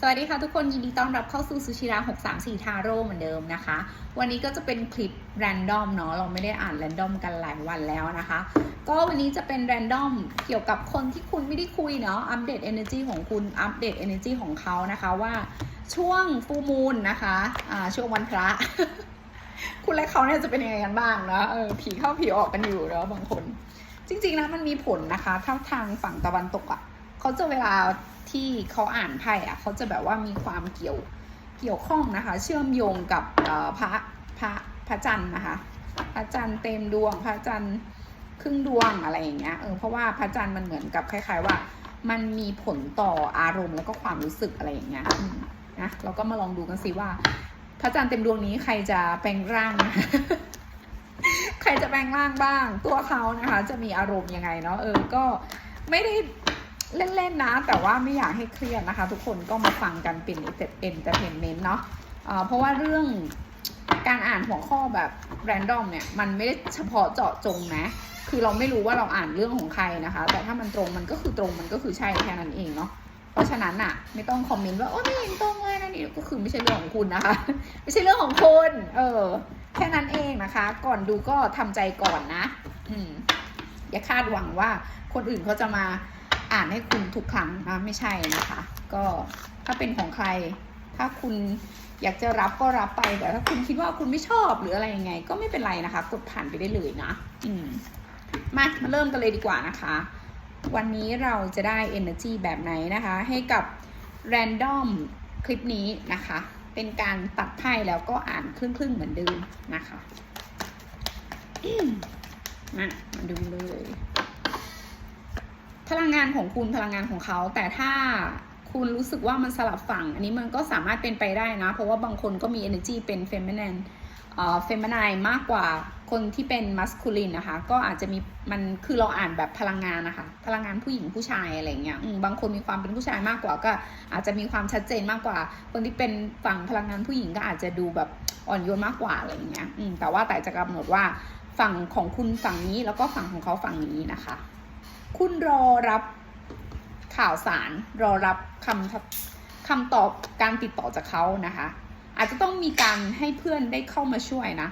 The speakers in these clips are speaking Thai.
สวัสดีค่ะทุกคนยินดีต้อนรับเข้าสู่ซูชิระ634ทาโร่เหมือนเดิมนะคะ วันนี้ก็จะเป็นคลิปแรนดอมเนาะเราไม่ได้อ่านแรนดอมกันหลายวันแล้วนะคะ ก็วันนี้จะเป็นแรนดอมเกี่ยวกับคนที่คุณไม่ได้คุยเนาะอัปเดต energy ของคุณอัปเดต energy ของเขานะคะว่าช่วงฟูมูลนะคะอ่าช่วงวันพระ คุณและเขาเนี่ยจะเป็นยังไงกันบ้างเนาะเออผีเข้าผีออกกันอยู่เนาะบางคน จริง ๆนะมันมีผลนะคะถ้าทางฝั่งตะวันตกอะ่ะเขาจะเวลา ที่เขาอ่านไพ่อะเขาจะแบบว่ามีความเกี่ยวเกี่ยวข้องนะคะ เชื่อมโยงกับพระพระพระจันทร์นะคะ พระจันทร์เต็มดวงพระจันทร์ครึ่งดวงอะไรอย่างเงี้ยเออเพราะว่าพระจันทร์มันเหมือนกับคล้าย ๆ ว่า มันมีผลต่ออารมณ์แล้วก็ความรู้สึกอะไรอย่างเงี้ยนะเราก็มาลองดูกันสิว่า พระจันทร์เต็มดวงนี้ใครจะแปลงร่าง ใครจะแปลงร่างบ้าง ตัวเขานะคะ จะมีอารมณ์ยังไงเนาะเออก็ไม่ได้ เล่นๆนะ แต่ว่าไม่อยากให้เครียดนะคะ ทุกคนก็มาฟังกันเป็นเอนเตอร์เทนเมนต์เนาะเพราะว่าเรื่องการอ่านหัวข้อแบบแรนดอมเนี่ย มันไม่ได้เฉพาะเจาะจงนะ คือเราไม่รู้ว่าเราอ่านเรื่องของใครนะคะ แต่ถ้ามันตรงมันก็คือตรงมันก็คือใช่แค่นั้นเองเนาะเพราะฉะนั้นอะไม่ต้องคอมเมนต์ว่าโอ้ไม่เห็นตรงเลยนะนี่ก็คือไม่ใช่เรื่องของคุณนะคะ ไม่ใช่เรื่องของคุณเออแค่นั้นเองนะคะ ก่อนดูก็ทำใจก่อนนะ อืมอย่าคาดหวังว่าคนอื่นเขาจะมา อ่านให้คุณทุกครั้งนะไม่ใช่นะคะ ก็ถ้าเป็นของใคร ถ้าคุณอยากจะรับก็รับไปแต่ถ้าคุณคิดว่าคุณไม่ชอบหรืออะไรยังไง ก็ไม่เป็นไรนะคะ กดผ่านไปได้เลยนะอืมมามาเริ่มกันเลยดีกว่านะคะ วันนี้เราจะได้ energy แบบไหนนะคะ ให้กับ random คลิปนี้นะคะ เป็นการตัดไพ่แล้วก็อ่านครึ่งๆเหมือนเดิมนะคะมามาดูเลย พลังงานของคุณพลังงานของเขา แต่ถ้าคุณรู้สึกว่ามันสลับฝั่ง อันนี้มันก็สามารถเป็นไปได้นะ เพราะว่าบางคนก็มี energy เป็น feminine เอ่อ feminine มากกว่าคนที่เป็น masculine นะคะ ก็อาจจะมีมันคือเราอ่านแบบพลังงานนะคะ พลังงานผู้หญิงผู้ชายอะไรเงี้ยอืมบางคนมีความเป็นผู้ชายมากกว่าก็อาจจะมีความชัดเจนมากกว่า คนที่เป็นฝั่งพลังงานผู้หญิงก็อาจจะดูแบบอ่อนโยนมากกว่าอะไรเงี้ยอืมแต่ว่าแต่จะกำหนดว่าฝั่งของคุณฝั่งนี้แล้วก็ฝั่งของเขาฝั่งนี้นะคะ คุณรอรับข่าวสารรอรับคำคำตอบการติดต่อจากเขานะคะ อาจจะต้องมีการให้เพื่อนได้เข้ามาช่วยนะ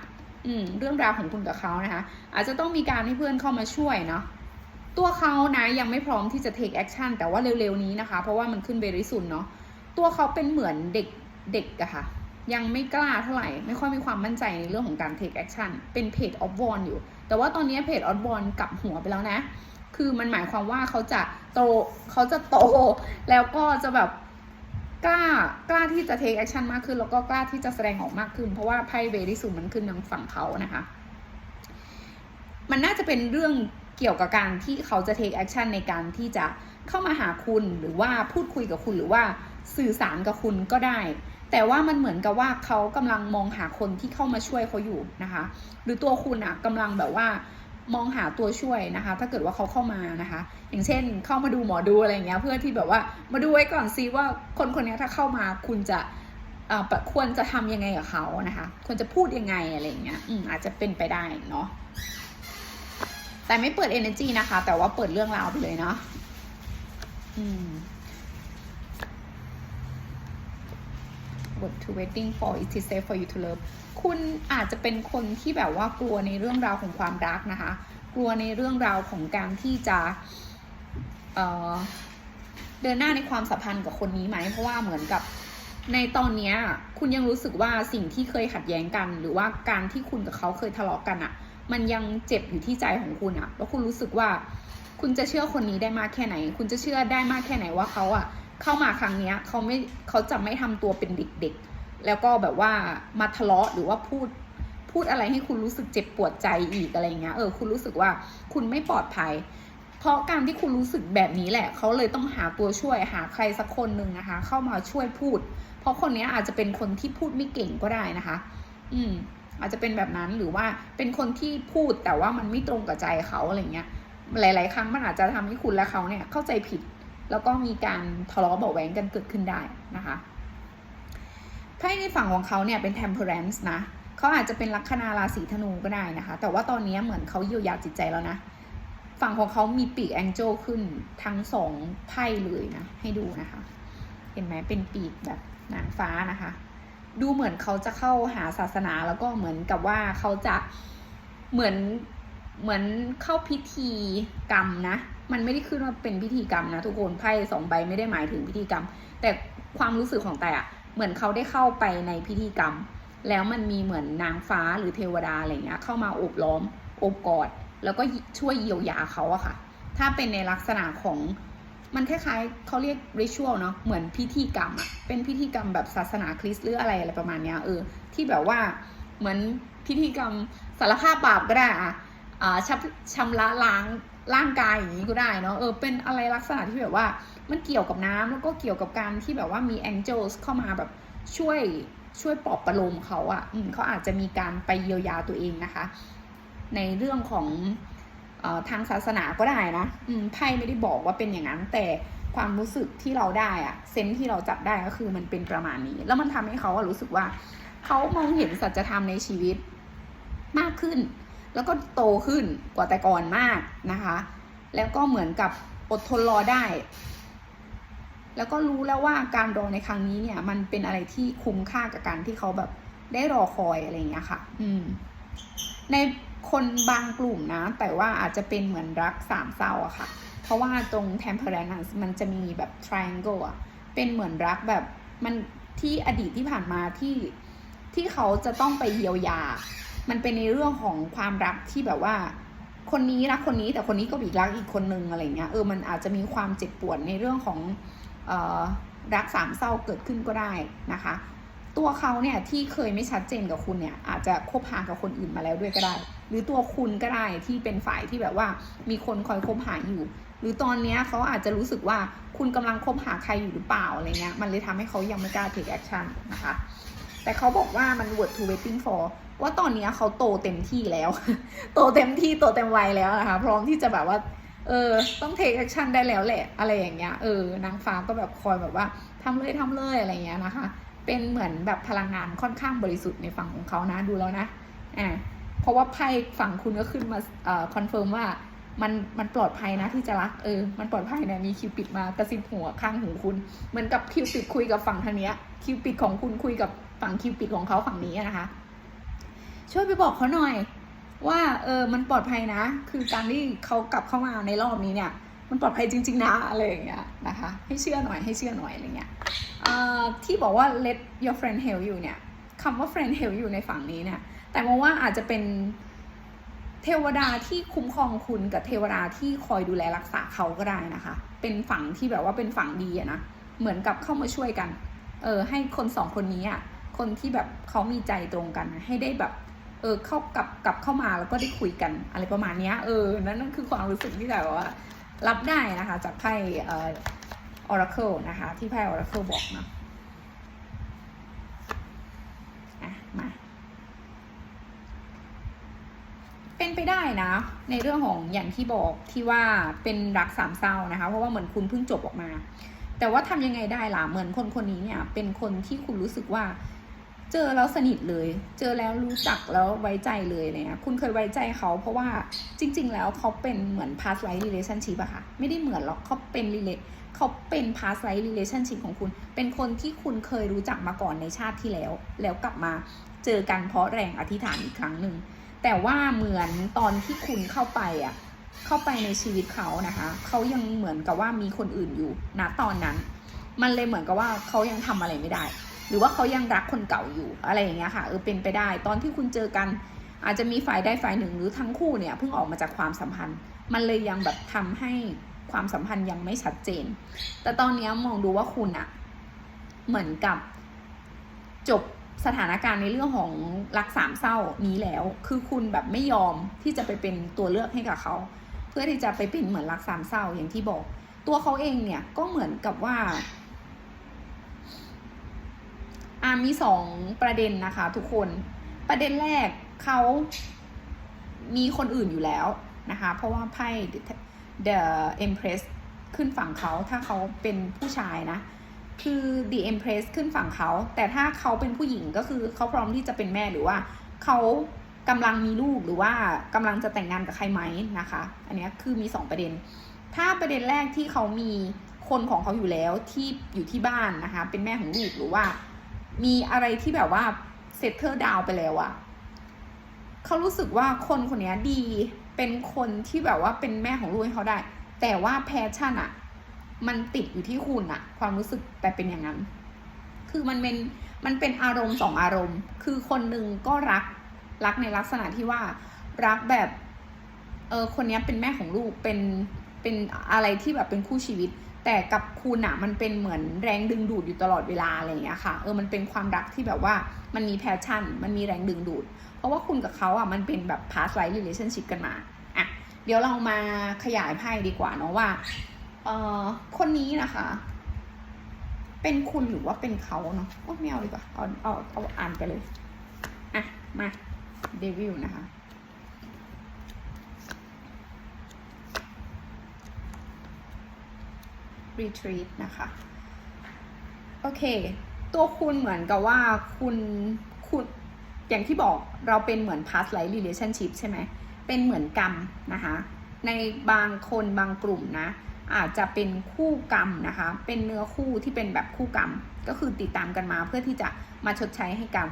อืม เรื่องราวของคุณกับเขานะคะ อาจจะต้องมีการให้เพื่อนเข้ามาช่วยเนาะตัวเขานะยังไม่พร้อมที่จะ take action แต่ว่าเร็วๆนี้นะคะ เพราะว่ามันขึ้นเบริสุนเนาะตัวเขาเป็นเหมือนเด็กเด็กอะค่ะ ยังไม่กล้าเท่าไหร่ ไม่ค่อยมีความมั่นใจในเรื่องของการ take action เป็นเพจออฟวอนอยู่ แต่ว่าตอนนี้เพจออฟวอนกลับหัวไปแล้วนะ คือมันหมายความว่าเขาจะโตเขาจะโต แล้วก็จะแบบกล้ากล้าที่จะ take action มากขึ้น แล้วก็กล้าที่จะแสดงออกมากขึ้น เพราะว่าไพ่เบริสุมันขึ้นทางฝั่งเขานะคะ มันน่าจะเป็นเรื่องเกี่ยวกับการที่เขาจะ take action ในการที่จะเข้ามาหาคุณหรือว่าพูดคุยกับคุณหรือว่าสื่อสารกับคุณก็ได้ แต่ว่ามันเหมือนกับว่าเขากำลังมองหาคนที่เข้ามาช่วยเขาอยู่นะคะ หรือตัวคุณอะกำลังแบบว่า มองหาตัวช่วยนะคะ ถ้าเกิดว่าเขาเข้ามานะคะ อย่างเช่นเข้ามาดูหมอดูอะไรอย่างเงี้ย เพื่อที่แบบว่ามาดูไว้ก่อนซิว่าคนคนนี้ถ้าเข้ามาคุณจะควรจะทำยังไงกับเขานะคะ ควรจะพูดยังไงอะไรเงี้ยอืมอาจจะเป็นไปได้เนาะแต่ไม่เปิด energy นะคะ แต่ว่าเปิดเรื่องราวไปเลยเนาะอืม what to waiting for is it safe for you to love คุณอาจจะเป็นคนที่แบบว่ากลัวในเรื่องราวของความรักนะคะ กลัวในเรื่องราวของการที่จะเเดินหน้าในความสัมพันธ์กับคนนี้ไหม เพราะว่าเหมือนกับในตอนนี้คุณยังรู้สึกว่าสิ่งที่เคยขัดแย้งกัน หรือว่าการที่คุณกับเขาเคยทะเลาะกันอะมันยังเจ็บอยู่ที่ใจของคุณอะแล้วคุณรู้สึกว่า คุณจะเชื่อคนนี้ได้มากแค่ไหน คุณจะเชื่อได้มากแค่ไหนว่าเขาอะเข้ามาครั้งเนี้ยเขาไม่เขาจะไม่ทำตัวเป็นเด็กๆ แล้วก็แบบว่ามาทะเลาะหรือว่าพูดพูดอะไรให้คุณรู้สึกเจ็บปวดใจอีกอะไรเงี้ยเออคุณรู้สึกว่าคุณไม่ปลอดภัย เพราะการที่คุณรู้สึกแบบนี้แหละเขาเลยต้องหาตัวช่วยหาใครสักคนหนึ่งนะคะ เข้ามาช่วยพูด เพราะคนนี้อาจจะเป็นคนที่พูดไม่เก่งก็ได้นะคะ อืม อาจจะเป็นแบบนั้นหรือว่าเป็นคนที่พูดแต่ว่ามันไม่ตรงกับใจเขาอะไรเงี้ย หลาย ๆ ครั้งมันอาจจะทำให้คุณและเขาเนี่ยเข้าใจผิด แล้วก็มีการทะเลาะเบาะแหวงกันเกิดขึ้นได้นะคะ ไพ่ในฝั่งของเขาเนี่ยเป็น temperance นะเขาอาจจะเป็นลัคนาราศีธนูก็ได้นะคะ แต่ว่าตอนนี้เหมือนเขาเยียวยาจิตใจแล้วนะ ฝั่งของเขามีปีกแองเจิลขึ้นทั้งสองไพ่เลยนะ ให้ดูนะคะ เห็นไหมเป็นปีกแบบนางฟ้านะคะ ดูเหมือนเขาจะเข้าหาศาสนาแล้วก็เหมือนกับว่าเขาจะเหมือนเหมือนเข้าพิธีกรรมนะ มันไม่ได้ขึ้นว่าเป็นพิธีกรรมนะทุกคนไพ่สองใบไม่ได้หมายถึงพิธีกรรม แต่ความรู้สึกของแต่อะ เหมือนเขาได้เข้าไปในพิธีกรรม แล้วมันมีเหมือนนางฟ้าหรือเทวดาอะไรเงี้ยเข้ามาโอบล้อมโอบกอด แล้วก็ช่วยเยียวยาเขาอะค่ะ ถ้าเป็นในลักษณะของมันคล้ายๆเขาเรียกริชวลเนาะเหมือนพิธีกรรมอะเป็นพิธีกรรมแบบศาสนาคริสต์หรืออะไรอะไรประมาณเนี้ยเออที่แบบว่าเหมือนพิธีกรรมสารภาพบาปก็ได้อะอ่าชำชำระล้าง ร่างกายอย่างนี้ก็ได้เนาะเออเป็นอะไรลักษณะที่แบบว่ามันเกี่ยวกับน้ำแล้วก็เกี่ยวกับการที่แบบว่ามีแองเจิลเข้ามาแบบช่วยช่วยปลอบประโลมเขาอะ่ะเขาอาจจะมีการไปเยียวยาตัวเองนะคะ ในเรื่องของออทางศาสนาก็ได้นะอืไพ่ไม่ได้บอกว่าเป็นอย่างนั้น แต่ความรู้สึกที่เราได้อะเซนที่เราจับได้ก็คือมันเป็นประมาณนี้ แล้วมันทำให้เขารู้สึกว่า เขามองเห็นสัจธรรมในชีวิตมากขึ้น แล้วก็โตขึ้นกว่าแต่ก่อนมากนะคะ แล้วก็เหมือนกับอดทนรอได้ แล้วก็รู้แล้วว่าการรอในครั้งนี้เนี่ย มันเป็นอะไรที่คุ้มค่ากับการที่เขาแบบได้รอคอยอะไรอย่างเงี้ยค่ะ อืม ในคนบางกลุ่มนะ แต่ว่าอาจจะเป็นเหมือนรักสามเศร้าอะค่ะ เพราะว่าตรง temperance มันจะมีแบบ triangle อะเป็นเหมือนรักแบบมันที่อดีตที่ผ่านมาที่ที่เขาจะต้องไปเยียวยา มันเป็นในเรื่องของความรักที่แบบว่า คนนี้รักคนนี้แต่คนนี้ก็อีกรักอีกคนนึงอะไรเงี้ยเออมันอาจจะมีความเจ็บปวดในเรื่องของออรักสามเศร้าเกิดขึ้นก็ได้นะคะ ตัวเขาเนี่ยที่เคยไม่ชัดเจนกับคุณเนี่ยอาจจะคบหากับคนอื่นมาแล้วด้วยก็ได้ หรือตัวคุณก็ได้ที่เป็นฝ่ายที่แบบว่ามีคนคอยคบหาอยู่ หรือตอนเนี้ยเขาอาจจะรู้สึกว่าคุณกำลังคบหาใครอยู่หรือเปล่าอะไรเงี้ยมันเลยทำให้เขายังไม่กล้า take action นะคะแต่เขาบอกว่ามัน word to waiting for ว่าตอนนี้เขาโตเต็มที่แล้ว โตเต็มที่โตเต็มวัยแล้วนะคะ พร้อมที่จะแบบว่า เออ ต้อง take action ได้แล้วแหละ อะไรอย่างเงี้ย เออ นางฟ้าก็แบบคอยแบบว่าทำเลยทำเลยอะไรเงี้ยนะคะ เป็นเหมือนแบบพลังงานค่อนข้างบริสุทธิ์ในฝั่งของเขานะ ดูแล้วนะ อ่า เพราะว่าไพ่ฝั่งคุณก็ขึ้นมาเอ่อคอนเฟิร์มว่ามันมันปลอดภัยนะที่จะรักเออ มันปลอดภัยนะมีคิวปิดมากระซิบหัวข้างหูคุณ เหมือนกับคิวปิดคุยกับฝั่งทางเนี้ยคิวปิดของคุณคุยกับฝั่งคิวปิดของเขาฝั่งนี้นะคะ ช่วยไปบอกเขาหน่อย ว่าเออมันปลอดภัยนะ คือการที่เขากลับเข้ามาในรอบนี้เนี่ย มันปลอดภัยจริง ๆนะอะไรอย่างเงี้ยนะคะ ให้เชื่อหน่อยให้เชื่อหน่อยอะไรเงี้ยที่บอกว่า let your friend help you เนี่ยคำว่า friend help you ในฝั่งนี้เนี่ย แต่มองว่าอาจจะเป็นเทวดาที่คุ้มครองคุณกับเทวดาที่คอยดูแลรักษาเขาก็ได้นะคะ เป็นฝั่งที่แบบว่าเป็นฝั่งดีอะนะ เหมือนกับเข้ามาช่วยกัน เออให้คนสองคนนี้อะคนที่แบบเขามีใจตรงกันให้ได้แบบ เออเข้ากลับกลับเข้ามาแล้วก็ได้คุยกันอะไรประมาณนี้เออนั่นนั่นคือความรู้สึกที่แบบว่า รับได้นะคะจากไพ่เอ่อ Oracle นะคะ ที่ไพ่ Oracle บอกเนาะอะมาเป็นไปได้นะ ในเรื่องของอย่างที่บอกที่ว่าเป็นรักสามเศร้านะคะ เพราะว่าเหมือนคุณเพิ่งจบออกมา แต่ว่าทำยังไงได้ล่ะเหมือนคนคนนี้เนี่ย เป็นคนที่คุณรู้สึกว่า เจอแล้วสนิทเลย เจอแล้วรู้จักแล้วไว้ใจเลยเนี่ยคุณเคยไว้ใจเขาเพราะว่าจริง ๆ แล้วเขาเป็นเหมือน past life relationship อะค่ะ ไม่ได้เหมือนหรอกเขาเป็น relate เขาเป็น past life relationship ของคุณ เป็นคนที่คุณเคยรู้จักมาก่อนในชาติที่แล้ว แล้วกลับมาเจอกันเพราะแรงอธิษฐานอีกครั้งหนึ่ง แต่ว่าเหมือนตอนที่คุณเข้าไปอะเข้าไปในชีวิตเขานะคะ เขายังเหมือนกับว่ามีคนอื่นอยู่ณตอนนั้น มันเลยเหมือนกับว่าเขายังทำอะไรไม่ได้ หรือว่าเขายังรักคนเก่าอยู่อะไรอย่างเงี้ยค่ะเออเป็นไปได้ ตอนที่คุณเจอกันอาจจะมีฝ่ายใดฝ่ายหนึ่งหรือทั้งคู่เนี่ยเพิ่งออกมาจากความสัมพันธ์ มันเลยยังแบบทำให้ความสัมพันธ์ยังไม่ชัดเจน แต่ตอนนี้มองดูว่าคุณอะเหมือนกับจบสถานการณ์ในเรื่องของรักสามเศร้านี้แล้ว คือคุณแบบไม่ยอมที่จะไปเป็นตัวเลือกให้กับเขา เพื่อที่จะไปเป็นเหมือนรักสามเศร้าอย่างที่บอก ตัวเขาเองเนี่ยก็เหมือนกับว่า อ่ามีสองประเด็นนะคะ ทุกคนประเด็นแรกเขามีคนอื่นอยู่แล้วนะคะ เพราะว่าไพ่ The Empress ขึ้นฝั่งเขาถ้าเขาเป็นผู้ชายนะ คือ The Empress ขึ้นฝั่งเขา แต่ถ้าเขาเป็นผู้หญิงก็คือเขาพร้อมที่จะเป็นแม่หรือว่าเขากำลังมีลูกหรือว่ากำลังจะแต่งงานกับใครไหมนะคะ อันนี้คือมีสองประเด็น ถ้าประเด็นแรกที่เขามีคนของเขาอยู่แล้วที่อยู่ที่บ้านนะคะ เป็นแม่ของลูกหรือว่า มีอะไรที่แบบว่าเซตเตอร์ดาวไปแล้วอะเขารู้สึกว่าคนคนนี้ดี เป็นคนที่แบบว่าเป็นแม่ของลูกให้เขาได้ แต่ว่าแพชชั่นอะมันติดอยู่ที่คุณอะความรู้สึกแต่เป็นอย่างนั้น คือมันเป็นมันเป็นอารมณ์สองอารมณ์ คือคนหนึ่งก็รักรักในลักษณะที่ว่ารักแบบเออคนนี้เป็นแม่ของลูกเป็นเป็นอะไรที่แบบเป็นคู่ชีวิต แต่กับคุณอะมันเป็นเหมือนแรงดึงดูดอยู่ตลอดเวลาอะไรอย่างเงี้ยค่ะเออมันเป็นความรักที่แบบว่ามันมีแพชชั่น มันมีแรงดึงดูด เพราะว่าคุณกับเขาอะมันเป็นแบบ past life relationship กันมาอะเดี๋ยวเรามาขยายไพ่ดีกว่าเนาะว่าเออคนนี้นะคะ เป็นคุณหรือว่าเป็นเขาเนาะโอ้ไม่เอาดีกว่าเอาเอาเอาอ่านไปเลยอะมาเดวิลนะคะ retreat นะคะ โอเค ตัวคุณเหมือนกับว่าคุณคุณอย่างที่บอกเราเป็นเหมือน past life relationship ใช่ไหม เป็นเหมือนกรรมนะคะ ในบางคนบางกลุ่มนะ อาจจะเป็นคู่กรรมนะคะ เป็นเนื้อคู่ที่เป็นแบบคู่กรรม ก็คือติดตามกันมาเพื่อที่จะมาชดใช้ให้กัน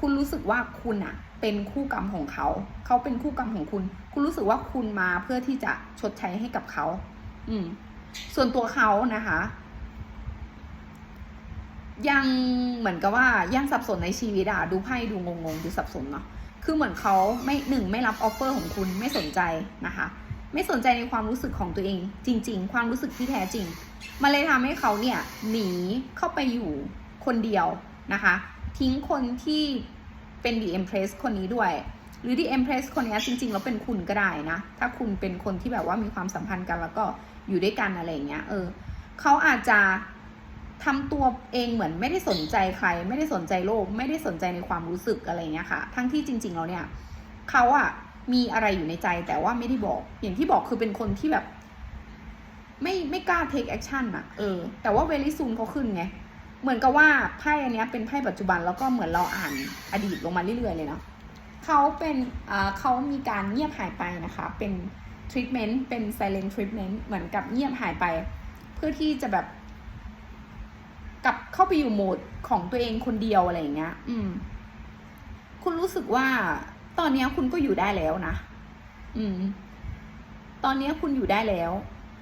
คุณรู้สึกว่าคุณอะเป็นคู่กรรมของเขา เขาเป็นคู่กรรมของคุณ คุณรู้สึกว่าคุณมาเพื่อที่จะชดใช้ให้กับเขา อืม ส่วนตัวเขานะคะ ยังเหมือนกับว่ายังสับสนในชีวิตอะดูไพ่ดูงงๆดูสับสนเนาะคือเหมือนเขาไม่หนึ่งไม่รับออฟเฟอร์ของคุณไม่สนใจนะคะ ไม่สนใจในความรู้สึกของตัวเอง จริง ๆ ความรู้สึกที่แท้จริงมันเลยทำให้เขาเนี่ยหนีเข้าไปอยู่คนเดียวนะคะ ทิ้งคนที่เป็น The Empress คนนี้ด้วย หรือ The Empress คนนี้จริงๆแล้วเป็นคุณก็ได้นะ ถ้าคุณเป็นคนที่แบบว่ามีความสัมพันธ์กันแล้วก็ อยู่ด้วยกันอะไรอย่างเงี้ยเออเขาอาจจะทำตัวเองเหมือนไม่ได้สนใจใคร ไม่ได้สนใจโลก ไม่ได้สนใจในความรู้สึกอะไรเงี้ยค่ะ ทั้งที่จริงๆแล้วเนี่ยเขาอะมีอะไรอยู่ในใจแต่ว่าไม่ได้บอก อย่างที่บอกคือเป็นคนที่แบบ ไม่ไม่กล้า take action อะเออ แต่ว่าเวลิซูนเขาขึ้นไง เหมือนกับว่าไพ่อันเนี้ยเป็นไพ่ปัจจุบันแล้วก็เหมือนเราอ่านอดีตลงมาเรื่อยๆเลยเนาะเขาเป็นเขามีการเงียบหายไปนะคะ เป็น treatment เป็น silent treatment เหมือนกับเงียบหายไป เพื่อที่จะแบบ กลับเข้าไปอยู่โหมดของตัวเองคนเดียวอะไรอย่างเงี้ย อืม คุณรู้สึกว่า ตอนนี้คุณก็อยู่ได้แล้วนะ อืม ตอนนี้คุณอยู่ได้แล้ว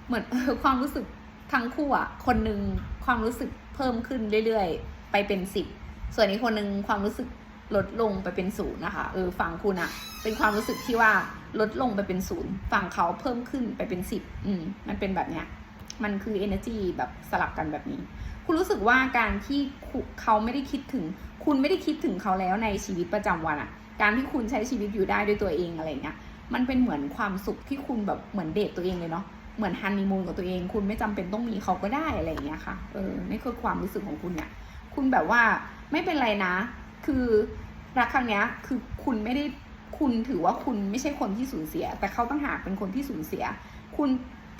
เหมือนความรู้สึกทั้งคู่อะคนหนึ่งความรู้สึกเพิ่มขึ้นเรื่อยๆ ไปเป็นสิบส่วนอีกคนหนึ่งความรู้สึกลดลงไปเป็นศูนย์นะคะ เออฝั่งคุณอะเป็นความรู้สึกที่ว่า ลดลงไปเป็นศูนย์ฝั่งเขาเพิ่มขึ้นไปเป็นสิบอืมมันเป็นแบบเนี้ยมันคือ energy แบบสลับกันแบบนี้ คุณรู้สึกว่าการที่เขาไม่ได้คิดถึง คุณไม่ได้คิดถึงเขาแล้วในชีวิตประจำวันอะการที่คุณใช้ชีวิตอยู่ได้ด้วยตัวเองอะไรเงี้ย มันเป็นเหมือนความสุขที่คุณแบบเหมือนเดทตัวเองเลยเนาะ เหมือนฮันนีมูนกับตัวเอง คุณไม่จำเป็นต้องมีเขาก็ได้อะไรเงี้ยค่ะ เออ นี่คือความรู้สึกของคุณเนี่ย คุณแบบว่าไม่เป็นไรนะ คือรักครั้งเนี้ย คือคุณไม่ได้ คุณถือว่าคุณไม่ใช่คนที่สูญเสีย แต่เขาตั้งหากเป็นคนที่สูญเสีย คุณ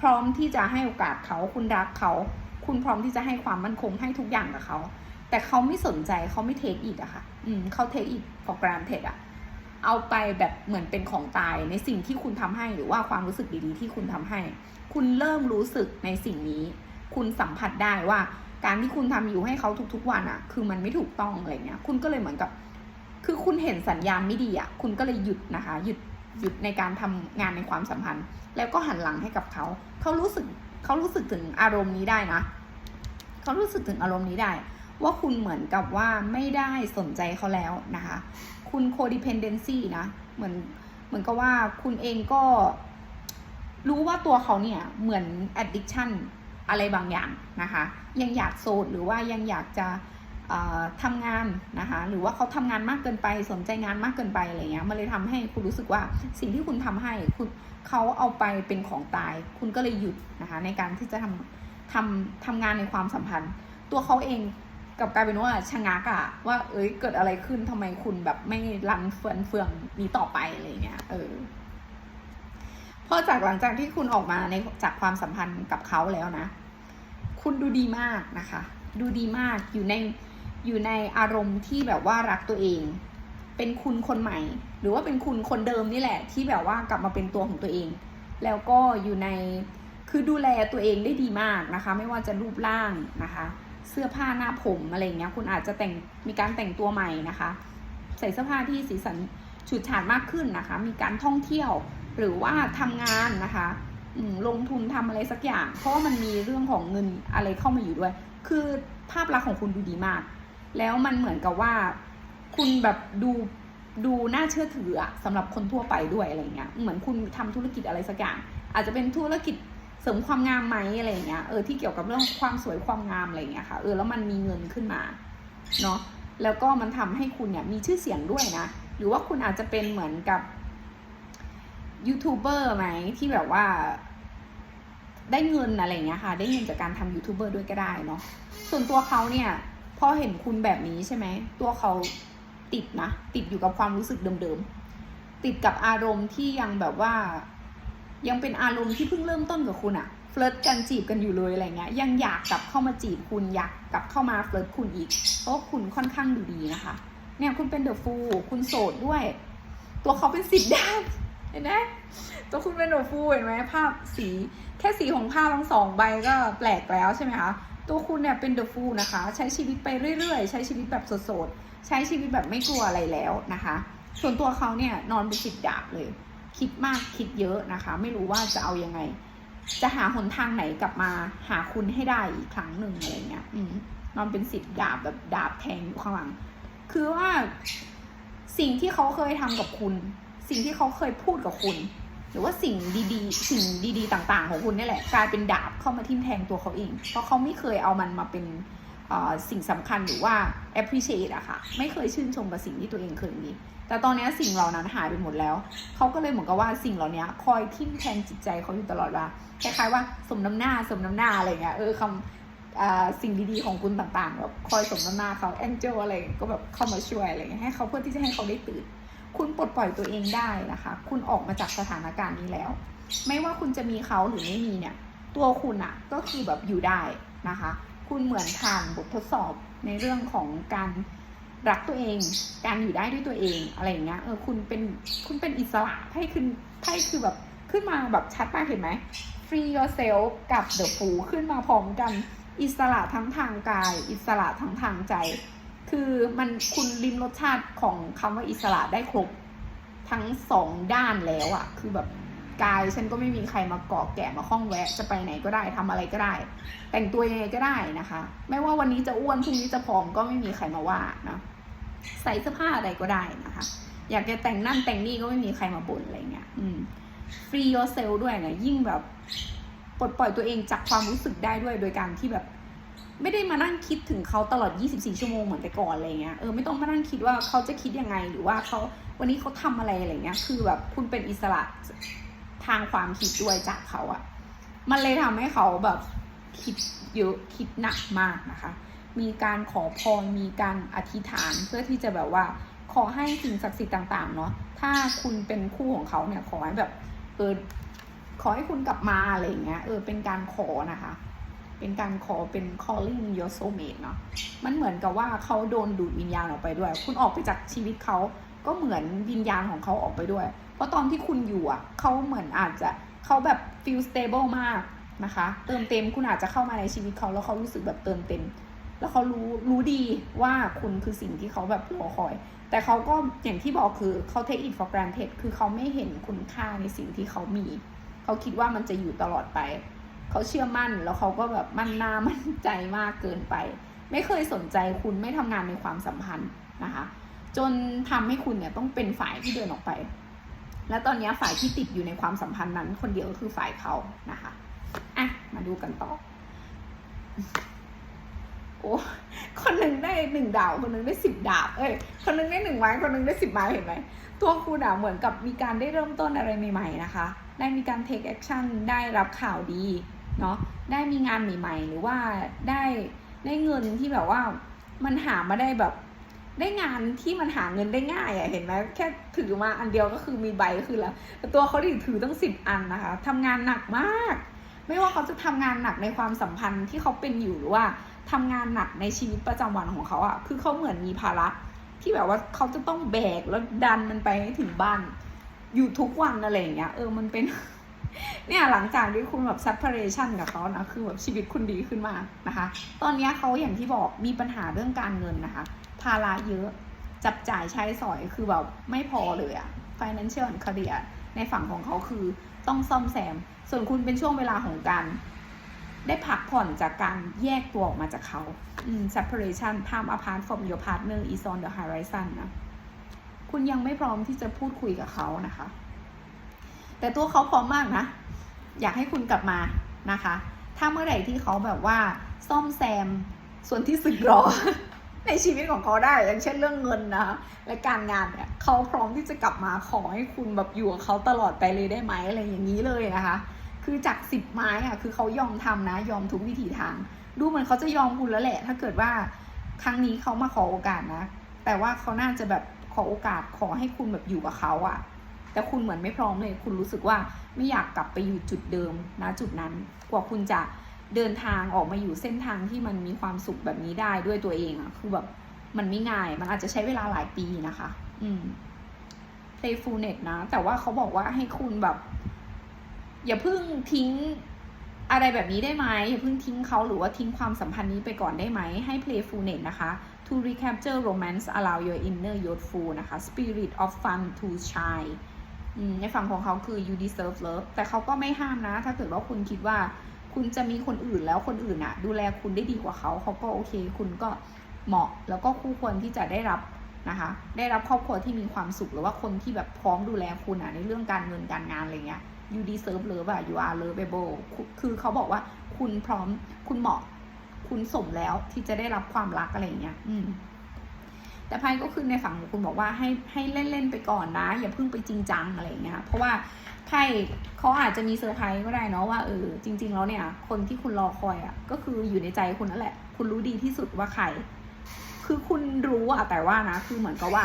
พร้อมที่จะให้โอกาสเขาคุณรักเขา คุณพร้อมที่จะให้ความมั่นคงให้ทุกอย่างกับเขา แต่เขาไม่สนใจเขาไม่เทคอิดอะค่ะ อืมเขาเทคอิด for granted อะเอาไปแบบเหมือนเป็นของตายในสิ่งที่คุณทำให้หรือว่าความรู้สึกดีๆที่คุณทำให้ คุณเริ่มรู้สึกในสิ่งนี้ คุณสัมผัสได้ว่า การที่คุณทำอยู่ให้เขาทุกๆวันอะคือมันไม่ถูกต้องอะไรเงี้ย คุณก็เลยเหมือนกับ คือคุณเห็นสัญญาณไม่ดีอะคุณก็เลยหยุดนะคะ หยุดหยุดในการทำงานในความสัมพันธ์ แล้วก็หันหลังให้กับเขา เขารู้สึกเขารู้สึกถึงอารมณ์นี้ได้นะ เขารู้สึกถึงอารมณ์นี้ได้ ว่าคุณเหมือนกับว่าไม่ได้สนใจเขาแล้วนะคะ คุณ codependency นะ เหมือนเหมือนกับว่าคุณเองก็รู้ว่าตัวเขาเนี่ยเหมือน addiction อะไรบางอย่างนะคะ ยังอยากโสดหรือว่ายังอยากจะ ทำงานนะคะหรือว่าเขาทำงานมากเกินไปสนใจงานมากเกินไปอะไรเงี้ยมันเลยทำให้คุณรู้สึกว่าสิ่งที่คุณทำให้คุณเขาเอาไปเป็นของตาย คุณก็เลยหยุดนะคะในการที่จะทำทำทำงานในความสัมพันธ์ ตัวเขาเองกับกลายเป็นว่าชะงักอะว่าเอ้ยเกิดอะไรขึ้นทำไมคุณแบบไม่รันเฟือนเฟืองนี้ต่อไปอะไรเงี้ยเออพอจากหลังจากที่คุณออกมาในจากความสัมพันธ์กับเขาแล้วนะ คุณดูดีมากนะคะ ดูดีมากอยู่ใน อยู่ในอารมณ์ที่แบบว่ารักตัวเอง เป็นคุณคนใหม่ หรือว่าเป็นคุณคนเดิมนี่แหละ ที่แบบว่ากลับมาเป็นตัวของตัวเอง แล้วก็อยู่ในคือดูแลตัวเองได้ดีมากนะคะ ไม่ว่าจะรูปร่างนะคะ เสื้อผ้าหน้าผมอะไรเงี้ยคุณอาจจะแต่งมีการแต่งตัวใหม่นะคะ ใส่เสื้อผ้าที่สีสันฉูดฉาดมากขึ้นนะคะ มีการท่องเที่ยวหรือว่าทำงานนะคะลงทุนทำอะไรสักอย่าง เพราะว่ามันมีเรื่องของเงินอะไรเข้ามาอยู่ด้วย คือภาพลักษณ์ของคุณดูดีมาก แล้วมันเหมือนกับว่า คุณแบบดูดูน่าเชื่อถืออะสำหรับคนทั่วไปด้วยอะไรเงี้ยเหมือนคุณทำธุรกิจอะไรสักอย่าง อาจจะเป็นธุรกิจเสริมความงามไหมอะไรเงี้ยเออที่เกี่ยวกับเรื่องความสวยความงามอะไรเงี้ยค่ะเออแล้วมันมีเงินขึ้นมาเนาะแล้วก็มันทำให้คุณเนี่ยมีชื่อเสียงด้วยนะ หรือว่าคุณอาจจะเป็นเหมือนกับยูทูบเบอร์ไหมที่แบบว่า ได้เงินอะไรเงี้ยค่ะ ได้เงินจากการทำยูทูบเบอร์ด้วยก็ได้เนาะส่วนตัวเขาเนี่ย พอเห็นคุณแบบนี้ใช่ไหม ตัวเขาติดนะ ติดอยู่กับความรู้สึกเดิมๆ ติดกับอารมณ์ที่ยังแบบว่า ยังเป็นอารมณ์ที่เพิ่งเริ่มต้นกับคุณอะเฟลิร์ตกันจีบกันอยู่เลยอะไรเงี้ย ยังอยากกลับเข้ามาจีบคุณอยากกลับเข้ามาเฟลิร์ตคุณอีก เพราะคุณค่อนข้างดูดีนะคะ เนี่ยคุณเป็นเดอะฟูคุณโสดด้วย ตัวเขาเป็นสิบด้านเห็นไหมตัวคุณเป็นเดอะฟูเห็นไหมภาพสี แค่สีของภาทั้งสองใบก็แปลกแล้วใช่ไหมคะ ตัวคุณเนี่ยเป็นเดอะฟูลนะคะ ใช้ชีวิตไปเรื่อยๆ ใช้ชีวิตแบบสดๆ ใช้ชีวิตแบบไม่กลัวอะไรแล้วนะคะ ส่วนตัวเขาเนี่ยนอนเป็นสิบดาบเลย คิดมากคิดเยอะนะคะ ไม่รู้ว่าจะเอายังไง จะหาหนทางไหนกลับมาหาคุณให้ได้อีกครั้งหนึ่งอะไรเงี้ยอนอนเป็นสิบดาบแบบดาบแทงอยู่ข้างหลัง คือว่าสิ่งที่เขาเคยทำกับคุณ สิ่งที่เขาเคยพูดกับคุณ หรือว่าสิ่งดีๆ สิ่งดีๆ ต่างๆ ของคุณนี่แหละ กลายเป็นดาบเข้ามาทิ่มแทงตัวเขาเอง เพราะเขาไม่เคยเอามันมาเป็นสิ่งสำคัญหรือว่า appreciate อะค่ะไม่เคยชื่นชมกับสิ่งที่ตัวเองเคยมี แต่ตอนนี้สิ่งเหล่านั้นหายไปหมดแล้ว เขาก็เลยเหมือนกับว่าสิ่งเหล่านี้คอยทิ่มแทงจิตใจเขาอยู่ตลอดเวลาคล้ายๆว่าสมน้ำหน้าสมน้ำหน้าอะไรเงี้ยเออคำสิ่งดีๆของคุณต่างๆแบบคอยสมน้ำหน้าเขาแองเจิลอะไรก็แบบเข้ามาช่วยอะไรเงี้ยให้เขาเพื่อที่จะให้เขาได้ตื่น คุณปลดปล่อยตัวเองได้นะคะ คุณออกมาจากสถานการณ์นี้แล้ว ไม่ว่าคุณจะมีเขาหรือไม่มีเนี่ย ตัวคุณอะก็คือแบบอยู่ได้นะคะ คุณเหมือนผ่านบททดสอบในเรื่องของการรักตัวเอง การอยู่ได้ด้วยตัวเองอะไรอย่างเงี้ย เออ คุณเป็น คุณเป็นอิสระไพ่ขึ้นไพ่คือแบบขึ้นมาแบบชัดมากเห็นไหม free yourself กับ the fool ขึ้นมาพร้อมกัน อิสระทั้งทางกาย อิสระทั้งทางใจ คือมันคุณลิมรสชาติของคำว่าอิสระได้ครบทั้งสองด้านแล้วอะคือแบบกายฉันก็ไม่มีใครมาเกาะแกะมาข้องแวะ จะไปไหนก็ได้ทำอะไรก็ได้ แต่งตัวยังไงก็ได้นะคะ ไม่ว่าวันนี้จะอ้วนพรุ่งนี้จะผอมก็ไม่มีใครมาว่านะใส่เสื้อผ้าอะไรก็ได้นะคะ อยากจะแต่งนั่นแต่งนี่ก็ไม่มีใครมาบ่นอะไรเงี้ย อืม free yourself ด้วยเนะยิ่งแบบปลดปล่อยตัวเองจากความรู้สึกได้ด้วยโดยการที่แบบ ไม่ได้มานั่งคิดถึงเขาตลอด 24 ชั่วโมงเหมือนแต่ก่อนอะไรเงี้ย เออไม่ต้องมานั่งคิดว่าเขาจะคิดยังไงหรือว่าเขาวันนี้เขาทำอะไรอะไรเงี้ย คือแบบคุณเป็นอิสระทางความคิดด้วยจากเขาอะมันเลยทำให้เขาแบบคิดเยอะคิดหนักมากนะคะ มีการขอพรมีการอธิษฐานเพื่อที่จะแบบว่า ขอให้สิ่งศักดิ์สิทธิ์ต่างๆเนาะ ถ้าคุณเป็นคู่ของเขาเนี่ยขอให้แบบเออขอให้คุณกลับมาอะไรเงี้ย เออเป็นการขอนะคะ เป็นการขอเป็น calling your soulmate เนาะมันเหมือนกับว่าเขาโดนดูดวิญญาณออกไปด้วย คุณออกไปจากชีวิตเขาก็เหมือนวิญญาณของเขาออกไปด้วย เพราะตอนที่คุณอยู่อะเขาเหมือนอาจจะเขาแบบ feel stable มากนะคะ เติมเต็มคุณอาจจะเข้ามาในชีวิตเขาแล้วเขารู้สึกแบบเติมเต็ม แล้วเขารู้รู้ดีว่าคุณคือสิ่งที่เขาแบบรอคอย แต่เขาก็อย่างที่บอกคือเขา take it for granted คือเขาไม่เห็นคุณค่าในสิ่งที่เขามี เขาคิดว่ามันจะอยู่ตลอดไป เขาเชื่อมั่นแล้วเขาก็แบบมั่นหน้ามั่นใจมากเกินไป ไม่เคยสนใจคุณไม่ทำงานในความสัมพันธ์นะคะ จนทำให้คุณเนี่ยต้องเป็นฝ่ายที่เดินออกไป และตอนนี้ฝ่ายที่ติดอยู่ในความสัมพันธ์นั้น คนเดียวก็คือฝ่ายเขานะคะอะมาดูกันต่อโอ้คนหนึ่งได้หนึ่งดาว คนหนึ่งได้สิบดาบ เอ้ย คนหนึ่งได้หนึ่งไม้ คนหนึ่งได้สิบไม้ เห็นไหม ตัวคุณอะเหมือนกับมีการได้เริ่มต้นอะไรใหม่ๆนะคะ ได้มีการ take action ได้รับข่าวดี เนาะได้มีงานใหม่ ๆ หรือว่าได้ได้เงินที่แบบว่ามันหามาได้แบบได้งานที่มันหาเงินได้ง่ายอะเห็นไหมแค่ถือมาอันเดียวก็คือมีใบก็คือแล้วตัวเขาดิถือตั้งสิบอันนะคะทำงานหนักมาก ไม่ว่าเขาจะทำงานหนักในความสัมพันธ์ที่เขาเป็นอยู่หรือว่าทำงานหนักในชีวิตประจำวันของเขาอะคือเขาเหมือนมีภาระที่แบบว่าเขาจะต้องแบกแล้วดันมันไปให้ถึงบ้าน อยู่ทุกวันอะไรอย่างเงี้ยเออมันเป็น เนี่ยหลังจากที่คุณแบบ separation กับเขานะคือแบบชีวิตคุณดีขึ้นมากนะคะ ตอนนี้เขาอย่างที่บอกมีปัญหาเรื่องการเงินนะคะ ภาระเยอะจับจ่ายใช้สอยคือแบบไม่พอเลยอะ financial and career ในฝั่งของเขาคือต้องซ่อมแซม ส่วนคุณเป็นช่วงเวลาของการได้พักผ่อนจากการแยกตัวออกมาจากเขา separation time apart from your partner is on the horizon นะ คุณยังไม่พร้อมที่จะพูดคุยกับเขานะคะ แต่ตัวเขาพร้อมมากนะ อยากให้คุณกลับมานะคะ ถ้าเมื่อไหร่ที่เขาแบบว่าซ่อมแซมส่วนที่สึกหรอในชีวิตของเขาได้ อย่างเช่นเรื่องเงินนะคะและการงานเนี่ยเขาพร้อมที่จะกลับมาขอให้คุณแบบอยู่กับเขาตลอดไปเลยได้ไหมอะไรอย่างนี้เลยนะคะ คือจากสิบไม้อะคือเขายอมทำนะ ยอมทุกวิถีทาง ดูเหมือนเขาจะยอมคุณแล้วแหละ ถ้าเกิดว่าครั้งนี้เขามาขอโอกาสนะ แต่ว่าเขาน่าจะแบบขอโอกาสขอให้คุณแบบอยู่กับเขาอะ แต่คุณเหมือนไม่พร้อมเลย คุณรู้สึกว่าไม่อยากกลับไปอยู่จุดเดิมนะจุดนั้น กว่าคุณจะเดินทางออกมาอยู่เส้นทางที่มันมีความสุขแบบนี้ได้ด้วยตัวเองอะคือแบบมันไม่ง่าย มันอาจจะใช้เวลาหลายปีนะคะ อืม playfulness นะ แต่ว่าเขาบอกว่าให้คุณแบบ อย่าเพิ่งทิ้งอะไรแบบนี้ได้ไหมอย่าเพิ่งทิ้งเขาหรือว่าทิ้งความสัมพันธ์นี้ไปก่อนได้ไหมให้ playfulness นะคะ to recapture romance allow your inner youthful นะคะ spirit of fun to shine ในฝั่งของเขาคือ you deserve love แต่เขาก็ไม่ห้ามนะ ถ้าเกิดว่าคุณคิดว่าคุณจะมีคนอื่นแล้วคนอื่นอะดูแลคุณได้ดีกว่าเขา เขาก็โอเค คุณก็เหมาะแล้วก็คู่ควรที่จะได้รับนะคะ ได้รับครอบครัวที่มีความสุขหรือว่าคนที่แบบพร้อมดูแลคุณอะในเรื่องการเงินการงานอะไรเงี้ย you deserve love อะ you are lovable คือคือเขาบอกว่าคุณพร้อมคุณเหมาะ คุณสมแล้วที่จะได้รับความรักอะไรเงี้ย อืม แต่ไพ่ก็คือในฝั่งของคุณบอกว่าให้ให้เล่นๆไปก่อนนะ อย่าเพิ่งไปจริงจังอะไรเงี้ยเพราะว่าไพ่เขาอาจจะมีเซอร์ไพรส์ก็ได้เนาะว่าเออจริง ๆ แล้วเนี่ย คนที่คุณรอคอยอะ่ะก็คืออยู่ในใจคุณนั่นแหละ คุณรู้ดีที่สุดว่าใคร คือคุณรู้อะแต่ว่านะ คือเหมือนกับว่า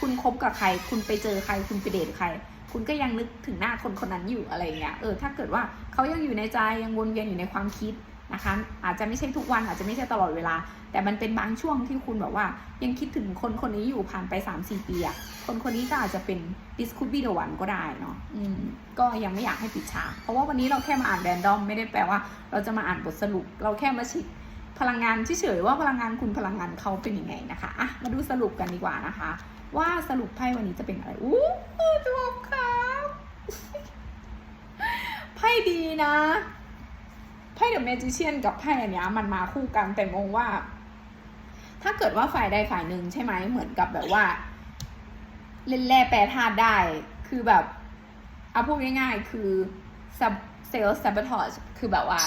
คุณคบกับใคร คุณไปเจอใคร คุณไปเดทใคร คุณก็ยังนึกถึงหน้าคนคนนั้นอยู่อะไรเงี้ยเออถ้าเกิดว่าเขายังอยู่ในใจยังวนเวียนอยู่ในความคิด นะคะ อาจจะไม่ใช่ทุกวันอาจจะไม่ใช่ตลอดเวลา แต่มันเป็นบางช่วงที่คุณแบบว่า ยังคิดถึงคนคนนี้อยู่ผ่านไป 3-4 ปีอะคนคนนี้ก็อาจจะเป็น this could be the one ก็ได้เนาะอืมก็ยังไม่อยากให้ปิดฉาก เพราะว่าวันนี้เราแค่มาอ่านแรนดอมไม่ได้แปลว่า เราจะมาอ่านบทสรุป เราแค่มาชิคพลังงานเฉยๆว่าพลังงานคุณพลังงานเขาเป็นยังไงนะคะอะมาดูสรุปกันดีกว่านะคะ ว่าสรุปไพ่วันนี้จะเป็นอะไรอู้จบครับไพ่ดีนะ ไพ่เดอะเมจิเชียนกับไพ่อันเนี้ยมันมาคู่กันแต่มองว่า ถ้าเกิดว่าฝ่ายใดฝ่ายหนึ่งใช่ไหมเหมือนกับแบบว่า เล่นแร่แปรธาตุได้ คือแบบเอาพูดง่ายๆ คือเซลล์ sabotage คือแบบว่า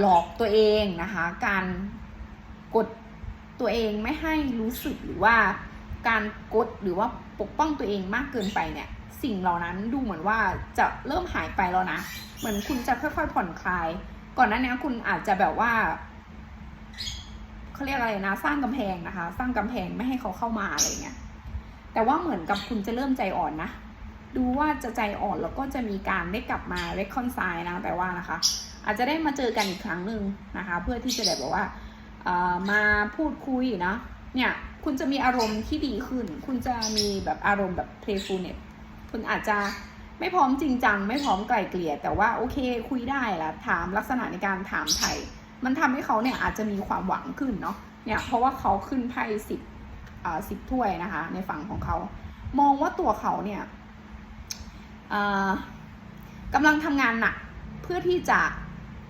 หลอกตัวเองนะคะ การกดตัวเองไม่ให้รู้สึกหรือว่าการกดหรือว่าปกป้องตัวเองมากเกินไปเนี่ย สิ่งเหล่านั้นดูเหมือนว่าจะเริ่มหายไปแล้วนะ เหมือนคุณจะค่อยๆผ่อนคลาย ก่อนหน้านี้คุณอาจจะแบบว่าเขาเรียกอะไรนะ สร้างกำแพงนะคะ สร้างกำแพงไม่ให้เขาเข้ามาอะไรเงี้ยแต่ว่าเหมือนกับคุณจะเริ่มใจอ่อนนะ ดูว่าจะใจอ่อนแล้วก็จะมีการได้กลับมา reconcile นะแต่ว่านะคะ อาจจะได้มาเจอกันอีกครั้งหนึ่งนะคะ เพื่อที่จะแบบว่าเอ่อมาพูดคุยนะเนี่ยคุณจะมีอารมณ์ที่ดีขึ้น คุณจะมีแบบอารมณ์แบบ playfulness คุณอาจจะไม่พร้อมจริงจัง ไม่พร้อมไกลเกลี่ย แต่ว่าโอเคคุยได้ละถามลักษณะในการถามไถ่มันทำให้เขาเนี่ยอาจจะมีความหวังขึ้นเนาะเนี่ยเพราะว่าเขาขึ้นไพ่สิบอ่าสิบถ้วยนะคะ ในฝั่งของเขา มองว่าตัวเขาเนี่ยกำลังทำงานหนักเพื่อที่จะ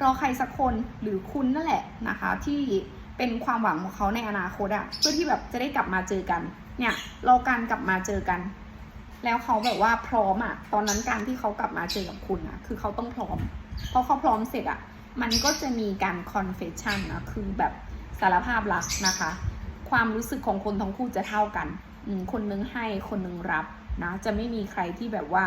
รอใครสักคนหรือคุณนั่นแหละนะคะ ที่เป็นความหวังของเขาในอนาคตอะเพื่อที่แบบจะได้กลับมาเจอกัน เนี่ยรอการกลับมาเจอกัน แล้วเขาแบบว่าพร้อมอะตอนนั้นการที่เขากลับมาเจอกับคุณอะคือเขาต้องพร้อมเพราะเขาพร้อมเสร็จอะมันก็จะมีการ confession นะคือแบบสารภาพรักนะคะ ความรู้สึกของคนทั้งคู่จะเท่ากันอืมคนนึงให้คนนึงรับนะจะไม่มีใครที่แบบว่า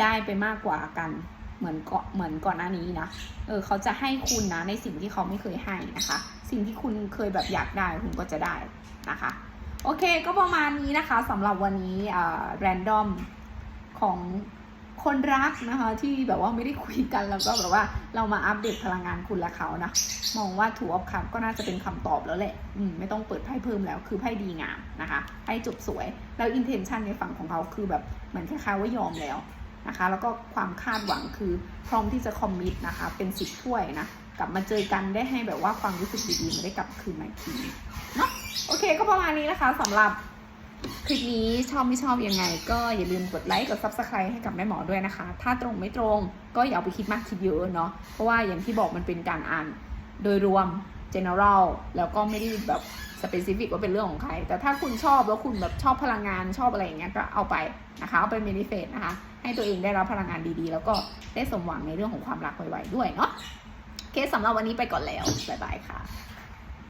ได้ไปมากกว่ากันเหมือนก่อนเหมือนก่อนหน้านี้นะเออเขาจะให้คุณนะในสิ่งที่เขาไม่เคยให้นะคะ สิ่งที่คุณเคยแบบอยากได้คุณก็จะได้นะคะ โอเคก็ประมาณนี้นะคะสำหรับวันนี้อ่าแรนดอมของคนรักนะคะ ที่แบบว่าไม่ได้คุยกันแล้วก็แบบว่าเรามาอัปเดตพลังงานคุณและเขานะ มองว่าถูออฟคัพก็น่าจะเป็นคำตอบแล้วแหละอืมไม่ต้องเปิดไพ่เพิ่มแล้วคือไพ่ดีงามนะคะไพ่จบสวย แล้วอินเทนชันในฝั่งของเขาคือแบบเหมือนคล้ายๆว่ายอมแล้วนะคะ แล้วก็ความคาดหวังคือพร้อมที่จะคอมมิตนะคะ เป็นสิบถ้วยนะ กลับมาเจอกันได้ให้แบบว่าความรู้สึกดีๆมาได้กลับคืนมาอีกทีเนาะโอเคก็ประมาณนี้นะคะสำหรับคลิปนี้ชอบไม่ชอบยังไง ก็อย่าลืมกดไลค์กด subscribe ให้กับแม่หมอด้วยนะคะ ถ้าตรงไม่ตรงก็อย่าไปคิดมากคิดเยอะเนาะเพราะว่าอย่างที่บอกมันเป็นการอ่านโดยรวม general แล้วก็ไม่ได้แบบ specific ว่าเป็นเรื่องของใคร แต่ถ้าคุณชอบแล้วคุณแบบชอบพลังงานชอบอะไรอย่างเงี้ยก็เอาไปนะคะ เอาไป manifest นะคะ ให้ตัวเองได้รับพลังงานดีๆ แล้วก็ได้สมหวังในเรื่องของความรักไวๆด้วยเนาะ เคสำหรับวันนี้ไปก่อนแล้ว บ๊ายบายค่ะ